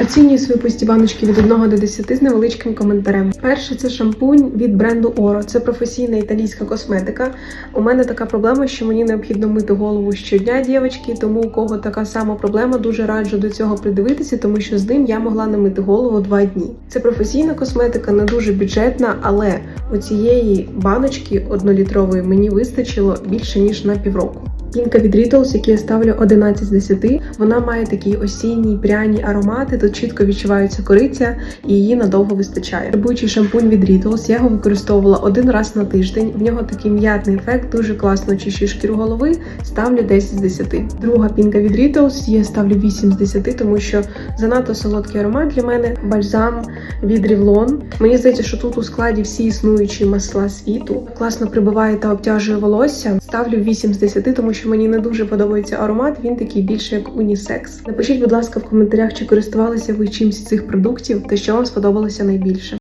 Оцінюю свої пусті баночки від 1 до 10 з невеличким коментарем. Перше це шампунь від бренду Oro. Це професійна італійська косметика. У мене така проблема, що мені необхідно мити голову щодня, дівчатки, тому у кого така сама проблема, дуже раджу до цього придивитися, тому що з ним я могла не мити голову два дні. Це професійна косметика, не дуже бюджетна, але у цієї баночки однолітрової мені вистачило більше ніж на півроку. Пінка від Riddles, яку я ставлю 11 з 10, вона має такі осінні пряні аромати, тут чітко відчувається кориця і її надовго вистачає. Фарбуючий шампунь від Riddles, я його використовувала один раз на тиждень. В нього такий м'ятний ефект, дуже класно очищує шкіру голови. Ставлю 10 з 10. Друга пінка від Riddles, я ставлю 8 з 10, тому що занадто солодкий аромат для мене. Бальзам від Revlon. Мені здається, що тут у складі всі існуючі масла світу. Класно прибиває та обтяжує волосся. Ставлю 8 з 10, тому що мені не дуже подобається аромат. Він такий більше як унісекс. Напишіть, будь ласка, в коментарях, чи користувалися ви чимсь цих продуктів та що вам сподобалося найбільше.